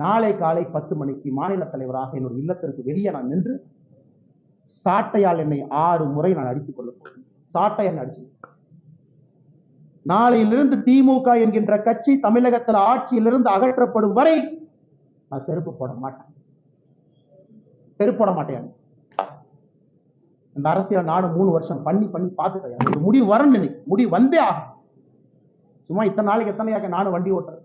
நாளை காலை பத்து மணிக்கு மாநில தலைவராக என்னுடைய இல்லத்திற்கு வெளியே நான் நின்று சாட்டையால் என்னை ஆறு முறை நான் அடித்துக் கொள்ளப் போகிறேன். சாட்டையால் அடிச்சு நாளையிலிருந்து திமுக என்கின்ற கட்சி தமிழகத்தில் ஆட்சியிலிருந்து அகற்றப்படும் வரை நான் செருப்பு போட மாட்டேன். செருப்பு போட மாட்டேன். இந்த அரசியல் நானும் மூணு வருஷம் பண்ணி பண்ணி பார்த்துட்டேன். எனக்கு முடிவு வரணும் இன்னைக்கு முடிவு வந்தே ஆகும் சும்மா இத்தனை நாளைக்கு எத்தனையாக நானும் வண்டி ஓட்டுறேன்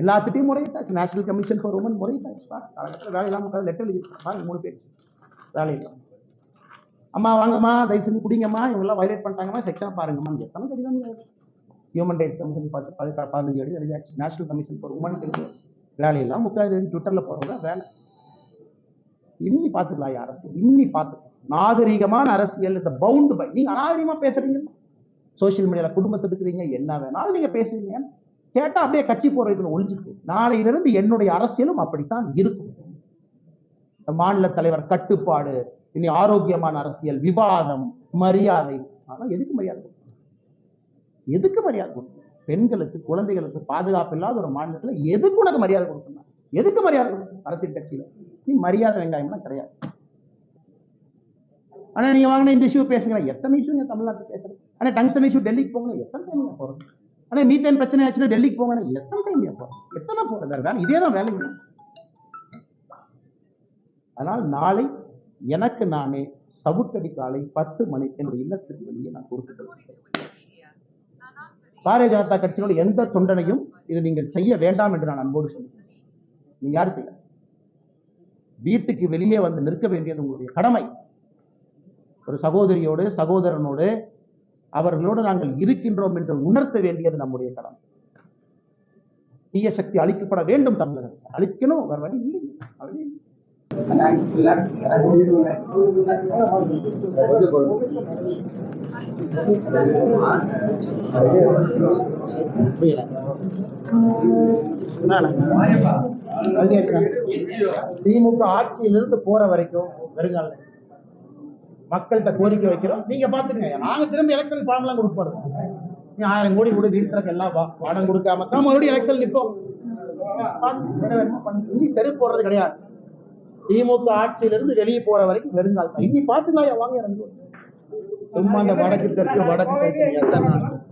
எல்லாத்துட்டையும் முறையிட்டாச்சு. நேஷனல் கமிஷன் ஃபார் உமன் முறையிட்டாச்சு. காலகட்டத்தில் வேலை இல்லாமல் லெட்டர் எழுதி பாருங்க மூணு பேர். வேலை இல்லாம அம்மா வாங்கம்மா தயவு செஞ்சு குடிங்கம்மா இவங்கெல்லாம் வயலேட் பண்ணிட்டாங்கம்மா செக்ஷனை பாருங்கம்மா. எத்தனை கடிதம் ஹியூமன் ரைட்ஸ் கமிஷன் பார்த்து பதினாறு பதினஞ்சு எழுதி எழுதியாச்சு. நேஷனல் கமிஷன் ஃபார் உமன் எழுதி வேலையெல்லாம் முக்காது ட்விட்டரில் போகிறதா வேலை. இன்னி பார்த்துக்கலாம் அரசு. இன்னி பார்த்துக்கலாம். நாகரிகமான அரசியல். இந்த பவுண்டு பை நீங்க அநாகரிகமா பேசுறீங்க. சோஷியல் மீடியாவில் குடும்பத்தை இருக்கிறீங்க என்ன வேணாலும் நீங்க பேசுறீங்க கேட்டா அப்படியே கட்சி போறதுக்கு ஒழிஞ்சுக்கு நாளையிலிருந்து என்னுடைய அரசியலும் அப்படித்தான் இருக்கும். இந்த மாநில தலைவர் கட்டுப்பாடு இனி ஆரோக்கியமான அரசியல் விவாதம் மரியாதை. ஆனா எதுக்கு மரியாதை எதுக்கு மரியாதை கொடுக்கணும்? பெண்களுக்கு குழந்தைகளுக்கு பாதுகாப்பு இல்லாத ஒரு மாநிலத்துல எதுக்கு உனக்கு மரியாதை கொடுக்கணும்? எதுக்கு மரியாதை கொடுக்கணும்? அரசியல் கட்சியில. நீ மரியாதை வெங்காயம்லாம் கிடையாது. ஆனா நீங்க வாங்கின இந்த இஷ்யூ பேசுங்க. எத்தனை இஷ்யூ நீங்க தமிழ்நாட்டில் பேசுறேன் ஆனா டங்ஸ்டன் இஷ்யூ டெல்லிக்கு போகணும் எத்தனை டைம் நீங்க ஆனால் மீத்தேன் பிரச்சனை ஆச்சுன்னா டெல்லிக்கு போங்க எத்தனை டைம் நீங்க எத்தனை போகிறது வேணும் வேலை இதே தான் வேலை அதனால் நாளை எனக்கு நானே சவுக்கடி காலை பத்து மணிக்கு என்னுடைய இல்லத்துக்கு வெளியே நான் கொடுத்துக்கிறேன் பாரதிய ஜனதா கட்சியோட எந்த தொண்டனையும் இது நீங்கள் செய்ய வேண்டாம் என்று நான் அன்போடு சொல்லுகிறேன் நீங்க யாரும் செய்யல வீட்டுக்கு வெளியே வந்து நிற்க வேண்டியது உங்களுடைய கடமை. ஒரு சகோதரியோடு சகோதரனோடு அவர்களோடு நாங்கள் இருக்கின்றோம் என்று உணர்த்த வேண்டியது நம்முடைய கடமை. தீய சக்தி அழிக்கப்பட வேண்டும் தமிழகத்தில் அழிக்கணும் வேற வழி இல்லை. திமுக ஆட்சியிலிருந்து போற வரைக்கும் வருங்கால மக்கள்கிட்ட கோரிக்கை வைக்கிறோம். நீங்க பாத்துங்க நாங்க திரும்ப எலக்ட்ரல் பணம்லாம் கொடுப்பாரு நீ ஆயிரம் கோடி கொடு வீட்டுக்கு எல்லாம் பணம் கொடுக்காம. தான் மறுபடியும் எலக்ட்ரல் நிற்போம் இனி சரி போடுறது கிடையாது. திமுக ஆட்சியிலிருந்து வெளியே போற வரைக்கும் வெறுங்கால் தான். இனி பாத்துக்கலாம் வாங்க இறங்கு சும்மா அந்த வடக்கு தெற்கு வடக்கு தெற்கு எத்தனை நாள்?